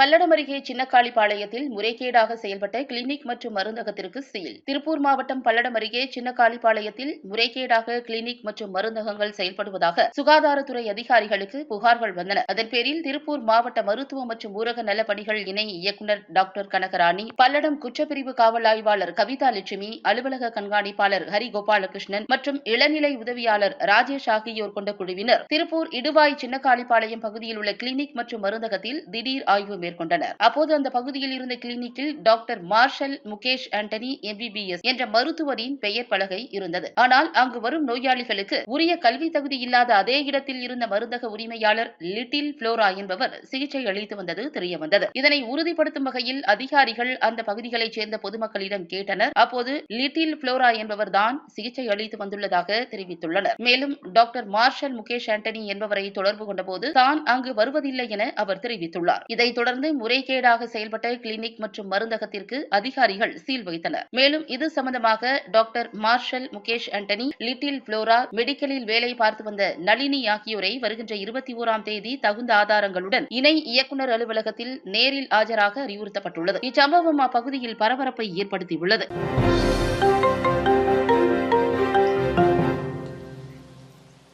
பல்லடம் அருகே சின்னக்காளிப்பாளையத்தில் முறைகேடாக செயல்பட்ட கிளினிக் மற்றும் மருந்தகத்திற்கு சீல். திருப்பூர் மாவட்டம் பல்லடம் அருகே சின்னக்காளிப்பாளையத்தில் முறைகேடாக கிளினிக் மற்றும் மருந்தகங்கள் செயல்படுவதாக சுகாதாரத்துறை அதிகாரிகளுக்கு புகார்கள் வந்தன. அதன் பேரில் திருப்பூர் மாவட்ட மருத்துவ மற்றும் ஊரக நலப்பணிகள் இணை இயக்குநர் டாக்டர் கனகராணி பல்லடம் குற்றப்பிரிவு காவல் ஆய்வாளர் கவிதா லட்சுமி அலுவலக கண்காணிப்பாளர் ஹரி கோபாலகிருஷ்ணன் மற்றும் இளநிலை உதவியாளர் ராஜேஷ் ஆகியோர் கொண்ட குழுவினர். திருப்பூர் இடுவாய் சின்னக்காளிப்பாளையம் பகுதியில் உள்ள கிளினிக் மற்றும் மருந்தகத்தில் திடீர் ஆய்வு மேற்கொண்டனர். அப்போது அந்த பகுதியில் இருந்த கிளினிக்கில் doctor Marshal Mukesh Antony MBBS என்ற மருத்துவரின் பெயர் பலகை இருந்தது. ஆனால் அங்கு வரும் நோயாளிகளுக்கு உரிய கல்வி தகுதி இல்லாத அதே இடத்தில் இருந்த மருந்தக உரிமையாளர் லிட்டில் புளோரா என்பவர் சிகிச்சை அளித்து வந்தது தெரியவந்தது இதனை உறுதிப்படுத்தும் வகையில் அதிகாரிகள் அந்த பகுதிகளைச் சேர்ந்த பொதுமக்களிடம் கேட்டனர். அப்போது லிட்டில் புளோரா என்பவர் தான் சிகிச்சை அளித்து வந்துள்ளதாக தெரிவித்துள்ளனர். மேலும் டாக்டர் மார்ஷல் முகேஷ் ஆண்டனி என்பவரை தொடர்பு கொண்டபோது தான் அங்கு வருவதில்லை என அவர் தெரிவித்துள்ளார். இதைத் தொடர்ந்து தொடர்ந்து முறைகேடாக செயல்பட்ட கிளினிக் மற்றும் மருந்தகத்திற்கு அதிகாரிகள் சீல் வைத்தனர். மேலும் இது சம்பந்தமாக doctor Marshal Mukesh Antony little Flora மெடிக்கலில் வேலை பார்த்து வந்த நளினி ஆகியோரை வருகின்ற இருபத்தி ஓராம் தேதி தகுந்த ஆதாரங்களுடன் இணை இயக்குநர் அலுவலகத்தில் நேரில் ஆஜராக அறிவுறுத்தப்பட்டுள்ளது. இச்சம்பவம் அப்பகுதியில் பரபரப்பை ஏற்படுத்தியுள்ளது.